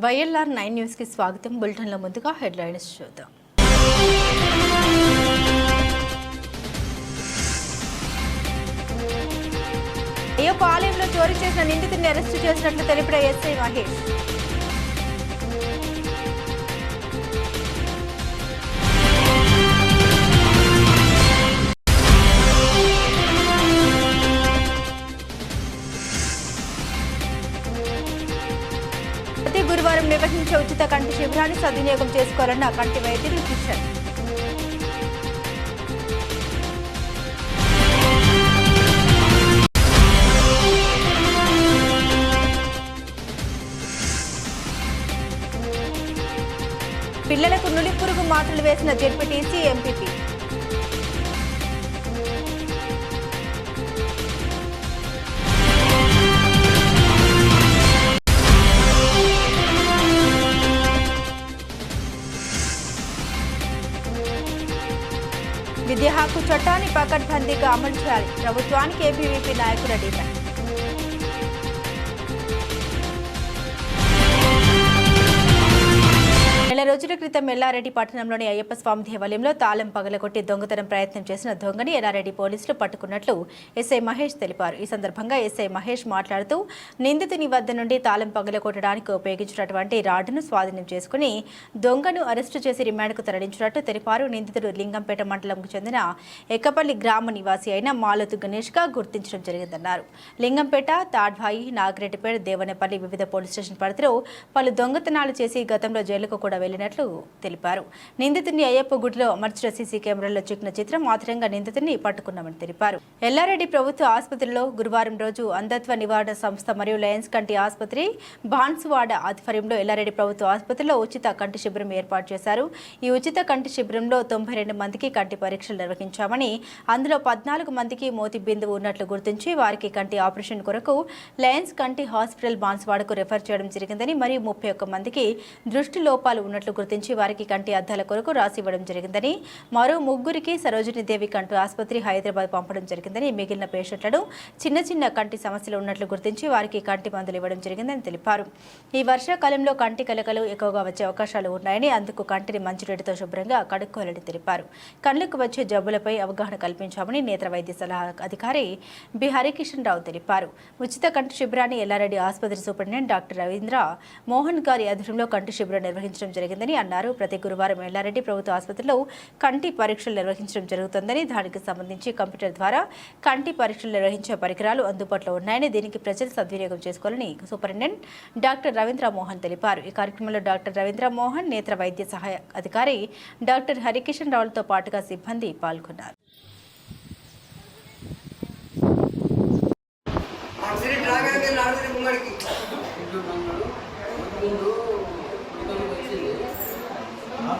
YLR nine న్యూస్కి స్వాగతం. బులెటిన్లో ముందుగా హెడ్లైన్స్ చూద్దాం. అయ్యప్ప ఆలయంలో చోరీ చేసిన నిందితుడిని అరెస్టు చేసినట్లు తెలిపిన ఎస్ఐ మహేష్. గురువారం ఉచిత కంటి శిబిరాన్ని సద్వినియోగం చేసుకోవాలని కంటి వైద్యులు సూచించారు. పిల్లలకు నులిపురుగు మాత్రలు వేసిన జెడ్పీటీసీ ఎంపీపీ. విద్యా హక్కు చట్టాన్ని పకడ్బందీగా అమలు చేయాలి. ప్రభుత్వానికి ఏబీవీపీ నాయకుల డిమాండ్. నెల రోజుల క్రితం ఎల్లారెడ్డి పట్టణంలోని అయ్యప్ప స్వామి దేవాలయంలో తాళం పగలగొట్టి దొంగతనం ప్రయత్నం చేసిన దొంగని ఎల్లారెడ్డి పోలీసులు పట్టుకున్నట్లు ఎస్ఐ మహేష్ తెలిపారు. ఈ సందర్భంగా ఎస్ఐ మహేష్ మాట్లాడుతూ నిందితుని వద్ద నుండి తాళం పగలగొట్టడానికి ఉపయోగించినటువంటి రాడ్డును స్వాధీనం చేసుకుని దొంగను అరెస్టు చేసి రిమాండ్కు తరలించినట్టు తెలిపారు. నిందితుడు లింగంపేట మండలంకు చెందిన ఎక్కపల్లి గ్రామ నివాసి అయిన మాలతు గణేష్గా గుర్తించడం జరిగిందన్నారు. లింగంపేట తాడ్వాయి నాగిరెడ్డిపేట దేవనపల్లి వివిధ పోలీస్ స్టేషన్ పరిధిలో పలు దొంగతనాలు చేసి గతంలో జైలుకు కూడా వెళ్ళినట్లు తెలిపారు. నిందితుడిని అయ్యప్ప గుడిలో అమర్చిన సీసీ కెమెరాల్లో చిక్కిన చిత్రం ఆధారంగా నిందితుడిని పట్టుకున్నామని తెలిపారు. ఎల్లారెడ్డి ప్రభుత్వ ఆసుపత్రిలో గురువారం రోజు అంధత్వ నివారణ సంస్థ మరియు లయన్స్ కంటి ఆసుపత్రి బాన్సువాడ ఆధ్వర్యంలో ఎల్లారెడ్డి ప్రభుత్వ ఆసుపత్రిలో ఉచిత కంటి శిబిరం ఏర్పాటు చేశారు. ఈ ఉచిత కంటి శిబిరంలో తొంభై రెండు మందికి కంటి పరీక్షలు నిర్వహించామని అందులో పద్నాలుగు మందికి మోతి బిందువు ఉన్నట్లు గుర్తించి వారికి కంటి ఆపరేషన్ కొరకు లయన్స్ కంటి హాస్పిటల్ బాన్సువాడకు రెఫర్ చేయడం జరిగిందని మరియు ముప్పై ఒక్క మందికి దృష్టి లోపాలు ఉన్నట్లు గుర్తించి వారికి కంటి అద్దాల కొరకు రాసి ఇవ్వడం జరిగిందని మరో ముగ్గురికి సరోజిని దేవి కంటి ఆసుపత్రి హైదరాబాద్ పంపడం జరిగిందని మిగిలిన పేషెంట్లను చిన్న చిన్న కంటి సమస్యలు ఉన్నట్లు గుర్తించి వారికి కంటి మందులు ఇవ్వడం జరిగిందని తెలిపారు. ఈ వర్షాకాలంలో కంటి కలకలు ఎక్కువగా వచ్చే అవకాశాలు ఉన్నాయని అందుకు కంటిని మంచినీటితో శుభ్రంగా కడుక్కోవాలని తెలిపారు. కళ్ళకు వచ్చే జబ్బులపై అవగాహన కల్పించామని నేత్ర వైద్య సలహా అధికారి బి. హరికిషన్ రావు తెలిపారు. ఉచిత కంటి శిబిరాన్ని ఎల్లారెడ్డి ఆసుపత్రి సూపరింటెండెంట్ డాక్టర్ రవీంద్ర మోహన్ గారి ఆధ్వర్యంలో కంటి శిబిరం నిర్వహించడం జరిగింది. జరిగిందని అన్నారు. ప్రతి గురువారం ఎల్లారెడ్డి ప్రభుత్వ ఆసుపత్రిలో కంటి పరీక్షలు నిర్వహించడం జరుగుతుందని దానికి సంబంధించి కంప్యూటర్ ద్వారా కంటి పరీక్షలు నిర్వహించే పరికరాలు అందుబాటులో ఉన్నాయని దీనికి ప్రజలు సద్వినియోగం చేసుకోవాలని సూపరింటెండెంట్ డాక్టర్ రవీంద్ర మోహన్ తెలిపారు. ఈ కార్యక్రమంలో డాక్టర్ రవీంద్ర మోహన్ నేత్ర వైద్య సహాయ అధికారి డాక్టర్ హరికిషన్ రావులతో పాటుగా సిబ్బంది పాల్గొన్నారు. సరే డ్రాగన్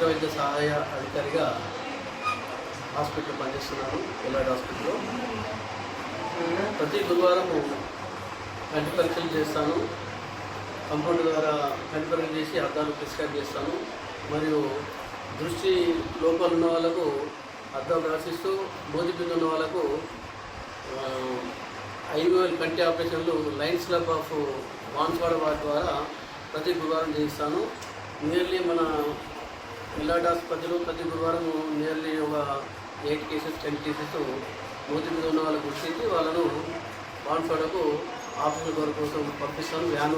నేత్ర వైద్య సహాయ అధికారిగా హాస్పిటల్ పనిచేస్తున్నాను ఎల్లాడి హాస్పిటల్లో. ప్రతి గురువారం కంటి పరీక్షలు చేస్తాను. కంపౌండ్ ద్వారా కంటి పరీక్షలు చేసి అద్దాలు ప్రిస్క్రైబ్ చేస్తాను. మరియు దృష్టి లోపాలు ఉన్న వాళ్ళకు అర్థం రాసిస్తూ మోతి ఉన్న వాళ్ళకు ఐవీఎల్ కంటి ఆపరేషన్లు లయన్స్ క్లబ్ ఆఫ్ వాన్స్వాడ వారి ద్వారా ప్రతి గురువారం చేయిస్తాను. నియర్లీ మన ఎల్లాడ్ ఆసుపత్రిలో ప్రతి గురువారం నియర్లీ ఒక ఎయిట్ కేసెస్ టెన్ కేసెస్ మూతి మీద ఉన్న వాళ్ళకు గుర్తించి వాళ్ళను వాన్స్వాడకు ఆఫీసు కొరకు కోసం పంపిస్తాను. వ్యాన్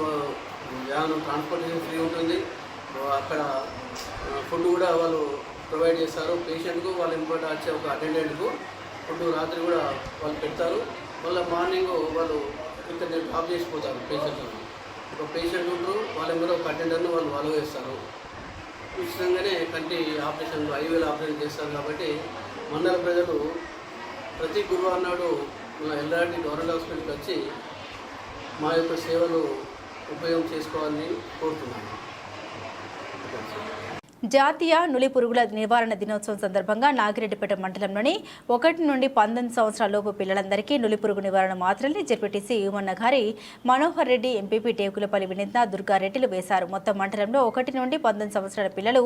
వ్యాన్ ట్రాన్స్పోర్టేషన్ ఫ్రీ ఉంటుంది. అక్కడ ఫుడ్ కూడా వాళ్ళు ప్రొవైడ్ చేస్తారు. పేషెంట్కు వాళ్ళ ఇంపార్ట్ వచ్చే ఒక అటెండెంట్కు ఫుడ్ రాత్రి కూడా వాళ్ళు పెడతారు. మళ్ళీ మార్నింగ్ వాళ్ళు ఇక్కడ డ్రాప్ చేసిపోతారు పేషెంట్ ఒక పేషెంట్ ఉంటారు వాళ్ళ మీద ఒక అటెండర్ను వాళ్ళు వాళ్ళు వేస్తారు ఉచితంగానే కంటి ఆపరేషన్లు ఐవేలు ఆపరేషన్ చేస్తారు కాబట్టి మండల ప్రజలు ప్రతి గురువారం నాడు ఎల్ఆర్డి గవర్నమెంట్ హాస్పిటల్కి వచ్చి మా యొక్క సేవలు ఉపయోగం చేసుకోవాలని కోరుతున్నాను. జాతీయ నులి పురుగుల నివారణ దినోత్సవం సందర్భంగా నాగిరెడ్డిపేట మండలంలోని ఒకటి నుండి పంతొమ్మిది సంవత్సరాల లోపు పిల్లలందరికీ నులి పురుగు నివారణ మాత్రల్ని జెడ్పీటీసీ యువన్న గారి మనోహర్ రెడ్డి ఎంపీపీ టేకులపల్లి వినీత దుర్గారెడ్డిలు వేశారు. మొత్తం మండలంలో ఒకటి నుండి పంతొమ్మిది సంవత్సరాల పిల్లలు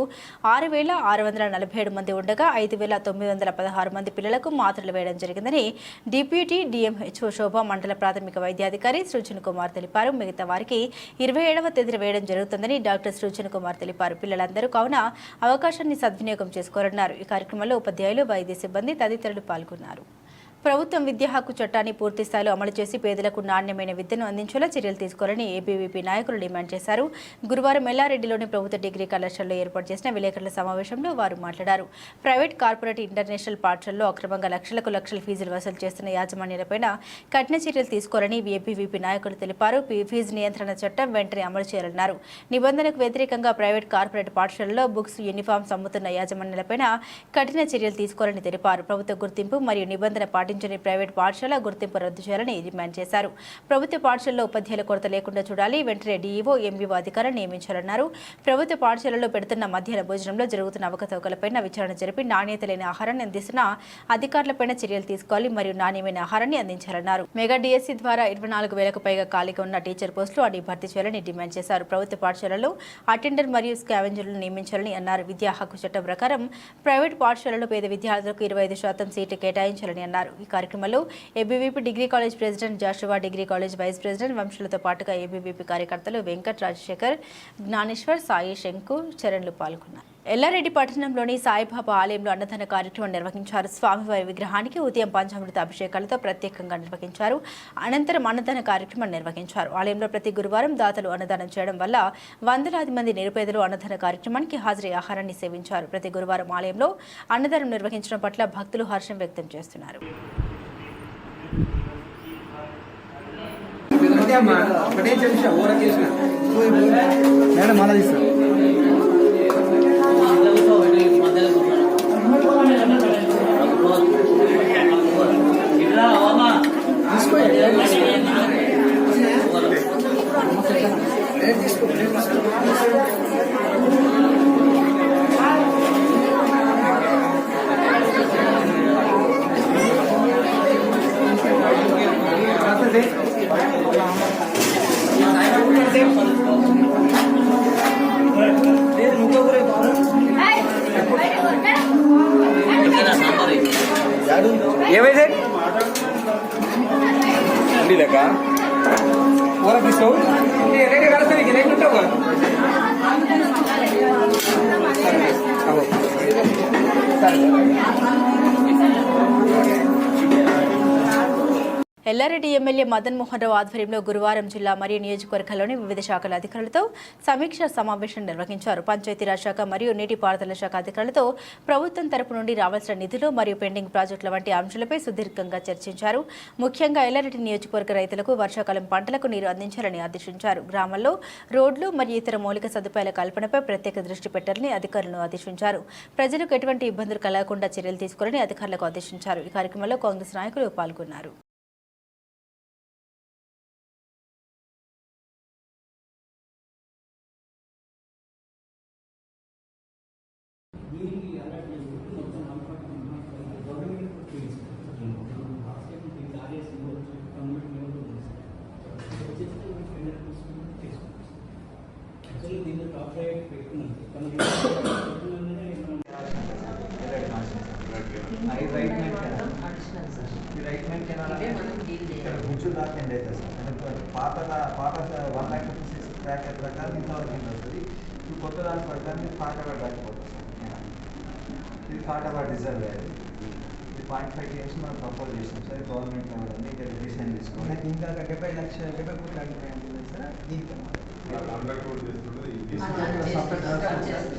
ఆరు వేల ఆరు వందల నలభై ఏడు మంది ఉండగా ఐదు వేల తొమ్మిది వందల పదహారు మంది పిల్లలకు మాత్రలు వేయడం జరిగిందని డిప్యూటీ డిఎంహెచ్ఓ శోభ మండల ప్రాథమిక వైద్యాధికారి సృజన్ కుమార్ తెలిపారు. మిగతా వారికి ఇరవై ఏడవ తేదీన వేయడం జరుగుతుందని డాక్టర్ సృజన్ కుమార్ తెలిపారు. పిల్లలందరూ కావున అవకాశాన్ని సద్వినియోగం చేసుకోరన్నారు ఈ కార్యక్రమంలో ఉపాధ్యాయులు వైద్య సిబ్బంది తదితరులు పాల్గొన్నారు. ప్రభుత్వం విద్యా హక్కు చట్టాన్ని పూర్తిస్థాయిలో అమలు చేసి పేదలకు నాణ్యమైన విద్యను అందించేలా చర్యలు తీసుకోవాలని ఏబీవీపీ నాయకులు డిమాండ్ చేశారు. గురువారం ఎల్లారెడ్డిలోని ప్రభుత్వ డిగ్రీ కళాశాలలో ఏర్పాటు చేసిన విలేకరుల సమావేశంలో వారు మాట్లాడారు. ప్రైవేట్ కార్పొరేట్ ఇంటర్నేషనల్ పాఠశాలలో అక్రమంగా లక్షలకు లక్షల ఫీజులు వసూలు చేస్తున్న యాజమాన్యాలపై కఠిన చర్యలు తీసుకోవాలని ఏబీవీపీ నాయకులు తెలిపారు. ఫీజు నియంత్రణ చట్టం వెంటనే అమలు చేయాలన్నారు. నిబంధనకు వ్యతిరేకంగా ప్రైవేట్ కార్పొరేట్ పాఠశాలలో బుక్స్ యూనిఫామ్స్ అమ్ముతున్న యాజమాన్యాలపై కఠిన చర్యలు తీసుకోవాలని తెలిపారు. ప్రభుత్వ గుర్తింపు మరియు నిబంధన పాటించని ప్రైవేట్ పాఠశాల గుర్తింపు రద్దు చేయాలని డిమాండ్ చేశారు. ప్రభుత్వ పాఠశాలలో ఉపాధ్యాయుల కొరత లేకుండా చూడాలి. వెంటనే డీఈఓ ఎంబీఓ అధికారులను నియమించాలన్నారు. ప్రభుత్వ పాఠశాలలో పెడుతున్న మధ్యాహ్న భోజనంలో జరుగుతున్న అవకతవకలపై విచారణ జరిపి నాణ్యత లేని ఆహారాన్ని అందిస్తున్న అధికారులపై చర్యలు తీసుకోవాలి మరియు నాణ్యమైన ఆహారాన్ని అందించాలన్నారు. మెగా డిఎస్సీ ద్వారా ఇరవై నాలుగు వేలకు పైగా ఖాళీగా ఉన్న టీచర్ పోస్టులు అడిగి భర్తీ చేయాలని డిమాండ్ చేశారు. ప్రభుత్వ పాఠశాలలో అటెండర్ మరియు స్కావెంజర్లను నియమించాలని అన్నారు. విద్యా హక్కు చట్టం ప్రకారం ప్రైవేట్ పాఠశాలలో పేద విద్యార్థులకు ఇరవై ఐదు శాతం సీట్లు కేటాయించాలని అన్నారు. ఈ కార్యక్రమంలో ABVP degree college president Joshua degree college vice president వంశులతో పాటుగా ఏబీవీపీ కార్యకర్తలు వెంకట్ రాజశేఖర్ జ్ఞానేశ్వర్ సాయి శంకు చరణ్లు పాల్గొన్నారు. ఎల్లారెడ్డి పట్టణంలోని సాయిబాబా ఆలయంలో అన్నదాన కార్యక్రమం నిర్వహించారు. స్వామివారి విగ్రహానికి ఉదయం పంచామృత అభిషేకాలతో ప్రత్యేకంగా నిర్వహించారు. అనంతరం అన్నదాన కార్యక్రమం నిర్వహించారు. ఆలయంలో ప్రతి గురువారం దాతలు అన్నదానం చేయడం వల్ల వందలాది మంది నిరుపేదలు అన్నదాన కార్యక్రమానికి హాజరై ఆహారాన్ని సేవించారు. ప్రతి గురువారం ఆలయంలో అన్నదానం నిర్వహించడం పట్ల భక్తులు హర్షం వ్యక్తం చేస్తున్నారు. మేడం మళ్ళీ తీస్తాను ఎల్లారెడ్డి ఎమ్మెల్యే మదన్ మోహన్ రావు ఆధ్వర్యంలో గురువారం జిల్లా మరియు నియోజకవర్గాల్లోని వివిధ శాఖల అధికారులతో సమీక్ష సమావేశం నిర్వహించారు. పంచాయతీరాజ్ శాఖ మరియు నీటిపారుదల శాఖ అధికారులతో ప్రభుత్వం తరపు నుండి రావాల్సిన నిధులు మరియు పెండింగ్ ప్రాజెక్టుల వంటి అంశాలపై సుదీర్ఘంగా చర్చించారు. ముఖ్యంగా ఎల్లారెడ్డి నియోజకవర్గ రైతులకు వర్షాకాలం పంటలకు నీరు అందించాలని ఆదేశించారు. గ్రామాల్లో రోడ్లు మరియు ఇతర మౌలిక సదుపాయాల కల్పనపై ప్రత్యేక దృష్టి పెట్టాలని అధికారులను ఆదేశించారు. ప్రజలకు ఎటువంటి ఇబ్బందులు కలగకుండా చర్యలు తీసుకోవాలని అధికారులకు ఆదేశించారు. ఈ కార్యక్రమంలో కాంగ్రెస్ నాయకులు పాల్గొన్నారు. ఈ రైట్ హ్యాండ్ కెనాల్? ఈ రైట్ హ్యాండ్ కెనాల్? అనేది ఇక్కడ గుంజు దాకా ఎండ్ అవుతుంది సార్ పాత పాత one lakh fifty six packet ప్రకారం ఇంతవరకు అవుతుంది ఇప్పుడు కొత్త దాని ప్రకారం ఇది కాటాబాద్ దాకా పోతుంది సార్. కెనాల్ ఇది కాటాబాద్ రిజర్వ్ అది ఇది పాయింట్ ఫైవ్ టీఎంస్ మనం ప్రపోజ్ చేసాం సార్ గవర్నమెంట్ లెవెల్ ఉంది ఇంకా డిసిషన్ తీసుకోవాలి ఇంకా డెబ్బై లక్షల డెబ్బై కోట్లు అంటే సార్? దీనికి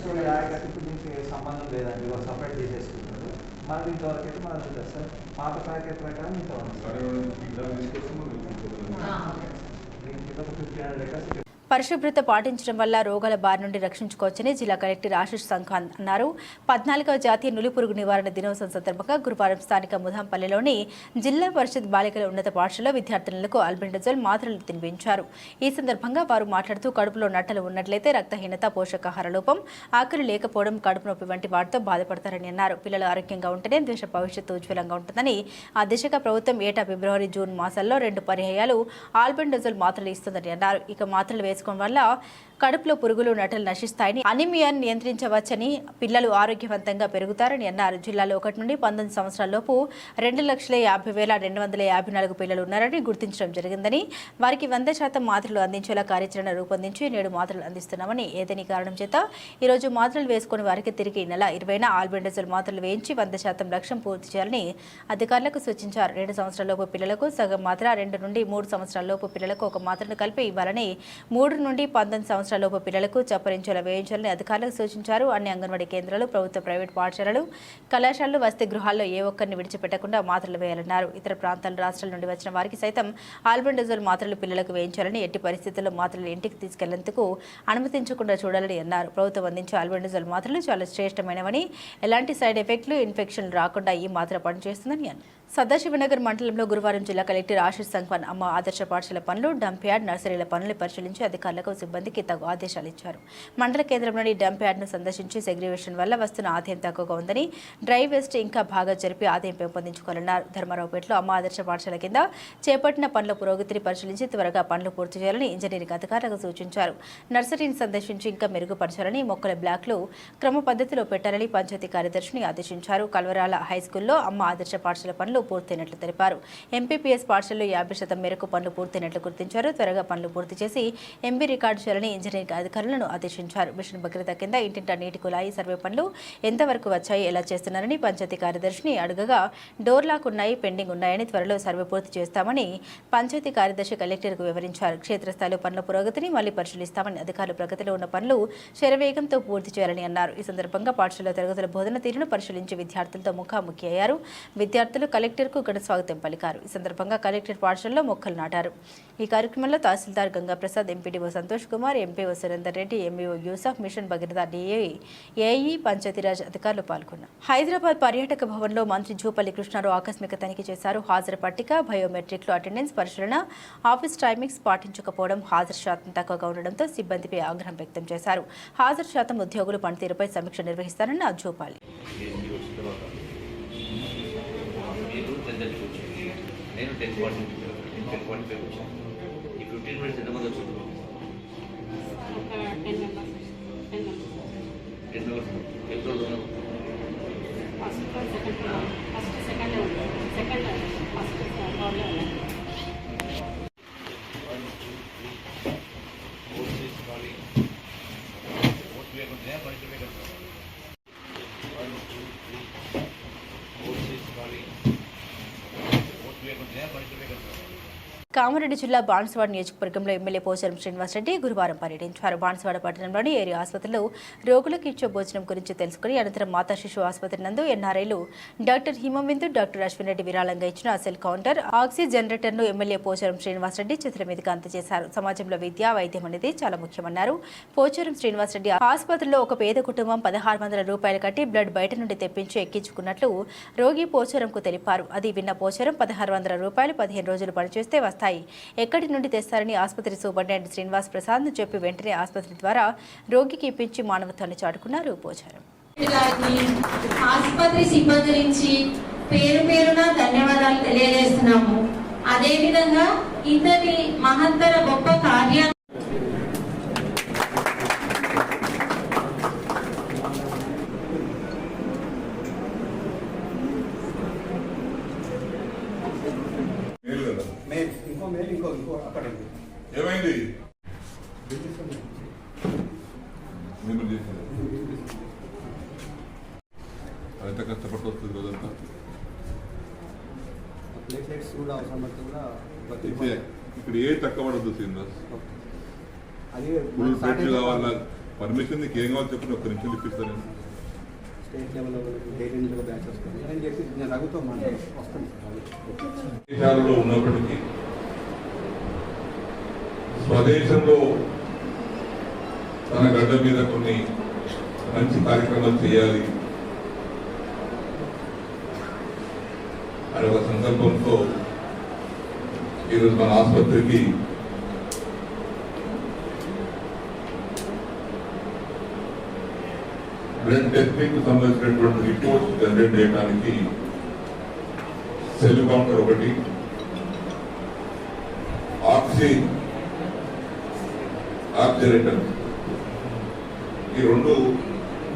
సో ఈ ఆయకట్టుకు దీనికి సంబంధం లేదండి. వాళ్ళు సపరేట్ చేసేసుకుంటారు. మళ్ళీ ఇంతవరకు అయితే మనకు ఉంటుంది సార్? పాత ప్యాకెట్ ప్రకారం ఇంతవరకు సార్. దీనికి ఒక ఫిఫ్టీ హండ్రెడ్ ఎకర్స్ పరిశుభ్రత పాటించడం వల్ల రోగాల బారి నుండి రక్షించుకోవచ్చని జిల్లా కలెక్టర్ ఆశిష్ సంఖాన్ అన్నారు. పద్నాలుగవ జాతీయ నులిపురుగు నివారణ దినోత్సవం సందర్భంగా గురువారం స్థానిక ముధాంపల్లిలోని జిల్లా పరిషత్ బాలికల ఉన్నత పాఠశాల విద్యార్థినులకు అల్బెండజోల్ మాత్రలు తినిపించారు. ఈ సందర్భంగా వారు మాట్లాడుతూ కడుపులో నట్టలు ఉన్నట్లయితే రక్తహీనత పోషకాహార లోపం ఆకలి లేకపోవడం కడుపు నొప్పి వంటి వాటితో బాధపడతారని అన్నారు. పిల్లలు ఆరోగ్యంగా ఉంటేనే దేశ భవిష్యత్తు ఉజ్వలంగా ఉంటుందని ఆ దిశగా ప్రభుత్వం ఏటా ఫిబ్రవరి జూన్ మాసాల్లో రెండు పర్యాయాలు ఆల్బెండజోల్ మాత్రలు ఇస్తుందని అన్నారు. ఇక మాత్రలు చేసుకోవడం వల్ల కడుపులో పురుగులు నటలు నశిస్తాయని అనిమియాన్ నియంత్రించవచ్చని పిల్లలు ఆరోగ్యవంతంగా పెరుగుతారని అన్నారు. జిల్లాలో ఒకటి నుండి పంతొమ్మిది సంవత్సరాల లోపు రెండు లక్షల యాభై వేల రెండు వందల యాభై నాలుగు పిల్లలు ఉన్నారని గుర్తించడం జరిగిందని వారికి వంద శాతం మాత్రలు అందించేలా కార్యాచరణ రూపొందించి నేడు మాత్రలు అందిస్తున్నామని ఏదని కారణం చేత ఈరోజు మాత్రలు వేసుకుని వారికి తిరిగి నెల ఇరవైన ఆల్బెండజల్ మాత్రలు వేయించి వంద శాతం లక్ష్యం పూర్తి చేయాలని అధికారులకు సూచించారు. రెండు సంవత్సరాల లోపు పిల్లలకు సగం మాత్ర రెండు నుండి మూడు సంవత్సరాల లోపు పిల్లలకు ఒక మాత్రను కలిపి ఇవ్వాలని మూడు నుండి పంతొమ్మిది సంవత్సరాల సంవత్సరాలలోపు పిల్లలకు చప్పరించేలా వేయించాలని అధికారులకు సూచించారు. అన్ని అంగన్వాడీ కేంద్రాలు ప్రభుత్వ ప్రైవేట్ పాఠశాలలు కళాశాలలు వసతి గృహాల్లో ఏ ఒక్కరిని విడిచిపెట్టకుండా మాత్రలు వేయాలన్నారు. ఇతర ప్రాంతాల రాష్ట్రాల నుండి వచ్చిన వారికి సైతం ఆల్బెండజోల్ మాత్రలు పిల్లలకు వేయించాలని ఎట్టి పరిస్థితుల్లో మాత్రలు ఇంటికి తీసుకెళ్ళేందుకు అనుమతించకుండా చూడాలని అన్నారు. ప్రభుత్వం అందించే ఆల్బెండజోల్ మాత్రలు చాలా శ్రేష్టమైనవని ఎలాంటి సైడ్ ఎఫెక్ట్లు ఇన్ఫెక్షన్లు రాకుండా ఈ మాత్ర పనిచేస్తుందని అన్నారు. సదాశివనగర్ మండలంలో గురువారం జిల్లా కలెక్టర్ ఆశీష్ సంఖ్వాన్ అమ్మ ఆదర్శ పాఠశాల పనులు డంప్యార్డ్ నర్సరీల పనులను పరిశీలించి అధికారులకు సిబ్బందికి తగు ఆదేశాలు ఇచ్చారు. మండల కేంద్రంలోని డంప్యార్డ్ను సందర్శించి సెగ్రిగేషన్ వల్ల వస్తున్న ఆదాయం తక్కువగా ఉందని డ్రై వేస్ట్ ఇంకా బాగా జరిపి ఆదాయం పెంపొందించుకోవాలన్నారు. ధర్మారావుపేటలో అమ్మ ఆదర్శ పాఠశాల కింద చేపట్టిన పనుల పురోగతిని పరిశీలించి త్వరగా పనులు పూర్తి చేయాలని ఇంజనీరింగ్ అధికారులకు సూచించారు. నర్సరీని సందర్శించి ఇంకా మెరుగుపరచాలని మొక్కల బ్లాక్లు క్రమ పద్ధతిలో పెట్టాలని పంచాయతీ కార్యదర్శిని ఆదేశించారు. కల్వరాల హైస్కూల్లో అమ్మ ఆదర్శ పాఠశాల పనులు పూర్తయినట్లు తెలిపారు. ఎంపీపీఎస్ పాఠశాలలో యాభై శాతం మేరకు పనులు పూర్తయినట్లు గుర్తించారు. త్వరగా పనులు పూర్తి చేసి ఎంబీ రికార్డు చేయాలని ఇంజనీరింగ్ అధికారులను ఆదేశించారు. మిషన్ భగ్రత కింద ఇంటింటా నీటి కులాయి సర్వే పనులు ఎంతవరకు వచ్చాయి ఎలా చేస్తున్నారని పంచాయతీ కార్యదర్శిని అడగగా డోర్ లాక్ ఉన్నాయి పెండింగ్ ఉన్నాయని త్వరలో సర్వే పూర్తి చేస్తామని పంచాయతీ కార్యదర్శి కలెక్టర్కు వివరించారు. క్షేత్రస్థాయిలో పనుల పురోగతిని మళ్ళీ పరిశీలిస్తామని అధికారులు ప్రగతిలో ఉన్న పనులు శరవేగంతో పూర్తి చేయాలని అన్నారు. ఈ సందర్భంగా పాఠశాల తరగతుల బోధన తీరును పరిశీలించి విద్యార్థులతో ముఖాముఖి అయ్యారు. విద్యార్థులు కలెక్టర్కు ఘన స్వాగతం పలికారు. ఈ సందర్భంగా కలెక్టర్ పాఠశాలలో మొక్కలు నాటారు. ఈ కార్యక్రమంలో tahsildar Gangaprasad MPDO Santosh Kumar MPO Surender Reddy MEO Yusuf mission Bhagiratha DAE AE Panchayati Raj అధికారులు పాల్గొన్నారు. హైదరాబాద్ పర్యాటక భవన్లో మంత్రి జూపల్లి కృష్ణారావు ఆకస్మిక తనిఖీ చేశారు. హాజరు పట్టిక బయోమెట్రిక్లు అటెండెన్స్ పరిశీలన ఆఫీస్ టైమింగ్స్ పాటించకపోవడం హాజరు శాతం తక్కువగా ఉండడంతో సిబ్బందిపై ఆగ్రహం వ్యక్తం చేశారు. హాజరు శాతం ఉద్యోగులు పనితీరుపై సమీక్ష నిర్వహిస్తారని జూపాలి మీరు టెన్ థర్టీకి వచ్చారు నేను ten forty ten forty five వచ్చాను ఈ ఫిఫ్టీన్ మినిట్స్ ఎంతమంది వచ్చారు? Ten members ten members ten Kamareddy జిల్లా బాన్సువాడ నియోజకవర్గంలో ఎమ్మెల్యే పోచారం శ్రీనివాసరెడ్డి గురువారం పర్యటించారు. బాన్సువాడ పట్టణంలోని ఏరియా ఆసుపత్రిలో రోగులకు ఇచ్చే భోజనం గురించి తెలుసుకుని అనంతరం మాతా శిశు ఆసుపత్రి నందు ఎన్ఆర్ఐలు డాక్టర్ హిమవిందు డాక్టర్ అశ్విన్ రెడ్డి విరాళంగా ఇచ్చిన సెల్ కౌంటర్ ఆక్సిజనరేటర్ను ఎమ్మెల్యే పోచారం శ్రీనివాసరెడ్డి చేతుల మీదుగా అందజేశారు. సమాజంలో విద్య వైద్యం అనేది చాలా ముఖ్యమన్నారు. పోచారం శ్రీనివాసరెడ్డి ఆసుపత్రిలో ఒక పేద కుటుంబం పదహారు వందల రూపాయలు కట్టి బ్లడ్ బయట నుండి తెప్పించి ఎక్కించుకున్నట్లు రోగి పోచారంకు తెలిపారు. అది విన్న పోచారం పదహారు వందల రూపాయలు పదిహేను రోజులు పనిచేస్తే వస్తాయి ఎక్కడి నుండి తెస్తారని ఆసుపత్రి సూపరింటెండెంట్ శ్రీనివాస్ ప్రసాద్ను చెప్పి వెంటనే ఆసుపత్రి ద్వారా రోగికి ఇప్పించి మానవత్వాన్ని చాటుకున్నారు పోచారం ఆసుపత్రి సిబ్బంది నుంచి పేరు పేరున ధన్యవాదాలు తెలియజేస్తున్నాము. అదేవిధంగా ఇంతటి మహత్తర గొప్ప కార్య మేలు కదా మేల్ ఇంకో మేల్ ఇంకో ఇంకో అక్కడ. ఏమైంది? ఎంత కష్టపడి వస్తుంది రోజంతా. ప్లేట్లెట్స్ కూడా అవసరం పడితే కూడా ఇక్కడ ఏ తక్కువ పడద్దు శ్రీనివాస్. అది ఫుల్ మన ప్లేట్లు కావాలా. పర్మిషన్ నీకు ఏం కావాలో చెప్పిన ఒక్క నిమిషం ఇప్పిస్తాను నేను. స్టేట్ లెవెల్లో నుంచి బ్యాచ్ వస్తుంది. అని చెప్పి నేను రఘుతో మాట్లాడి వస్తాను. ఉన్నప్పటికీ స్వదేశంలో తన గడ్డ మీద కొన్ని మంచి కార్యక్రమాలు చేయాలి. అనే ఒక సంకల్పంతో ఈరోజు మన ఆసుపత్రికి బ్లడ్ టెస్టింగ్కు సంబంధించినటువంటి రిపోర్ట్స్ జనరేట్ చేయడానికి సెల్ కౌంటర్ ఒకటి ఆక్సిజన్ ఆక్సిలేటర్ ఈ రెండు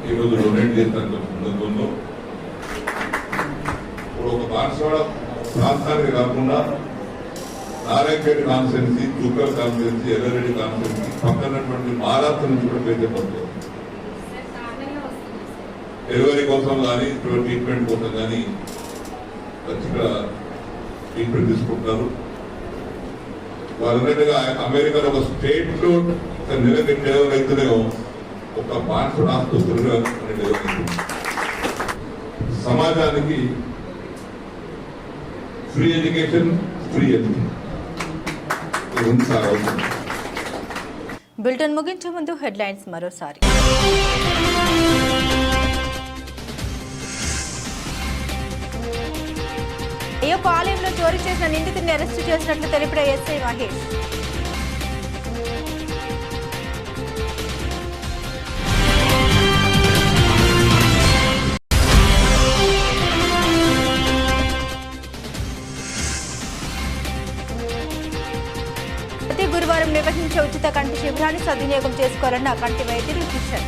ఈరోజు డొనేట్ చేసిన సందర్భంలో ఇప్పుడు ఒక బాన్సవాడ ప్రాంతానికి కాకుండా Narayanpet constituency Jukkal constituency Yellareddy constituency పక్కనటువంటి Maharashtra నుంచి కూడా పేరు చెప్పబడుతుంది డెలివరీ కోసం కానీ ట్రీట్మెంట్ కోసం కానీ ఖచ్చితంగా ట్రీట్మెంట్ తీసుకుంటున్నారు వాళ్ళు అన్నట్టుగా అమెరికాలో ఒక స్టేట్లో ఒక నెలకి ఒక బాన్సుడు ఆసుపత్రులుగా సమాజానికి ఫ్రీ ఎడ్యుకేషన్ ఫ్రీ ఎడ్యుకేషన్ ఇది బులెటిన్ ముగించే ముందు హెడ్లైన్స్ మరోసారి. అయ్యప్ప ఆలయంలో చోరీ చేసిన నిందితుడిని అరెస్టు చేసినట్లు తెలిపిన ఎస్ఐ మహేష్. ప్రతి గురువారం నిర్వహించే ఉచిత కంటి శిబిరాన్ని సద్వినియోగం చేసుకోవాలన్న కంటి వైద్యులు కిషన్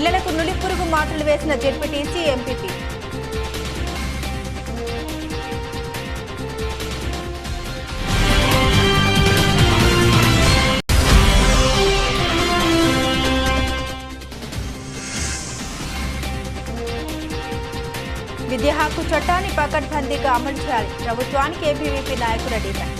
పిల్లలకు నులిపురుగు మాటలు వేసిన జెడ్పీటీసీ ఎంపీపీ. విద్యా హక్కు చట్టాన్ని పకడ్బందీగా అమలు చేయాలి. ప్రభుత్వానికి ఏబీవీపీ నాయకుల డిమాండ్.